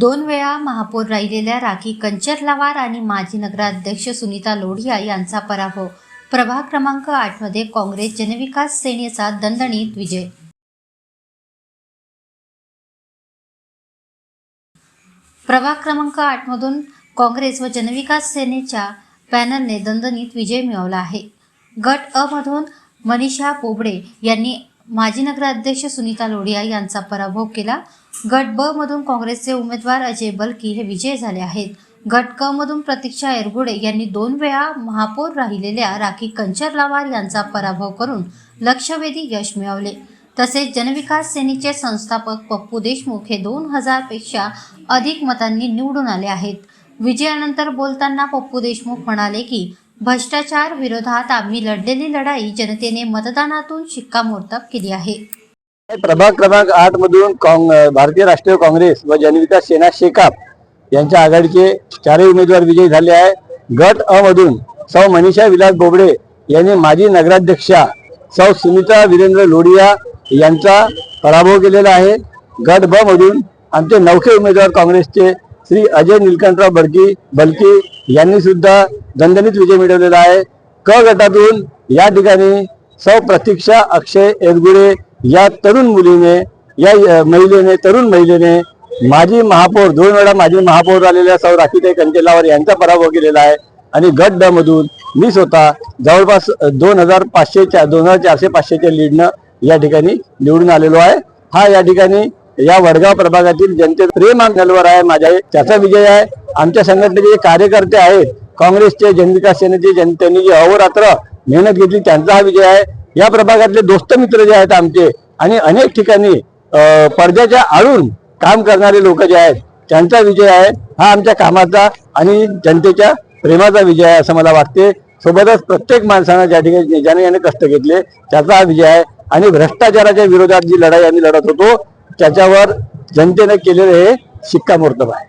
दोन वेळा महापौर राहिलेल्या राखी कंचरलावार आणि माजी नगराध्यक्ष सुनीता लोढिया यांचा पराभव. प्रभाग क्रमांक आठमध्ये काँग्रेस जनविकास सेनेचा दणदणीत विजय. प्रभाग क्रमांक आठमधून काँग्रेस व जनविकास सेनेच्या पॅनलने दणदणीत विजय मिळवला आहे. गट अमधून मनीषा पोबडे यांनी माजी नगराध्यक्ष सुनीता लोढिया यांचा पराभव केला. गट ब मधून काँग्रेसचे उमेदवार अजय बलकी हे विजय झाले आहेत. गट क मधून प्रतीक्षा एरगुडे यांनी दोन वेळा महापौर राहिलेल्या राखी कंचरलावार यांचा पराभव करून लक्षवेधी यश मिळवले. तसेच जनविकास सेनेचे संस्थापक पप्पू देशमुख हे दोन हजारपेक्षा अधिक मतांनी निवडून आले आहेत. विजयानंतर बोलताना पप्पू देशमुख म्हणाले की भ्रष्टाचार विरोधात आम्ही लढलेली लढाई जनतेने मतदानातून शिक्कामोर्तब केली आहे. प्रभाग क्रमांक आठ मधून काँग- भारतीय राष्ट्रीय काँग्रेस व जनविकास सेना शेकाप यांच्या आघाडीचे चारही उमेदवार विजयी झाले आहे गट अ मधून सौ मनीषा विलास बोबडे यांनी माजी नगराध्यक्षा सौ सुनीता वीरेंद्र लोढिया यांचा पराभव केलेला आहे. गट ब मधून आमचे नौखे उमेदवार काँग्रेसचे श्री अजय निलकंठराव बडकी बलकी यांनी सुद्धा दणदणीत विजय मिळवलेला आहे. क गटातून या ठिकाणी सौ प्रतीक्षा अक्षय एरगुडे या तरुण मुलीने या महिलेने तरुण महिलेने माजी महापौर दोन वेळा माजी महापौर आलेल्या सौ राखीताई कंटेलावर यांचा पराभव केलेला आहे. आणि गट ड मधून मी स्वतः जवळपास दोन हजार पाचशेच्या दोन हजार चारशे पाचशेच्या लीडनं या ठिकाणी निवडून आलेलो आहे. हा या ठिकाणी या वडगाव प्रभागातील जनते प्रेम नलवर आहे. माझ्या त्याचा विजय आहे. आमच्या संघटनेचे जे कार्यकर्ते आहेत काँग्रेसचे जनविकास सेनेचे जनतेने जे अहोरात्र मेहनत घेतली त्यांचा हा विजय आहे. या प्रभागातले दोस्त मित्र जे आहेत आमचे आणि अनेक ठिकाणी पडद्याच्या आळून काम करणारे लोक जे आहेत त्यांचा विजय आहे. हा आमच्या कामाचा आणि जनतेच्या प्रेमाचा विजय आहे असं मला वाटते. सोबतच प्रत्येक माणसानं ज्या ठिकाणी ज्याने याने कष्ट घेतले त्याचा हा विजय आहे. आणि भ्रष्टाचाराच्या विरोधात जी लढाई आम्ही लढत होतो त्याच्यावर जनतेने केलेलं हे शिक्कामोर्तब आहे.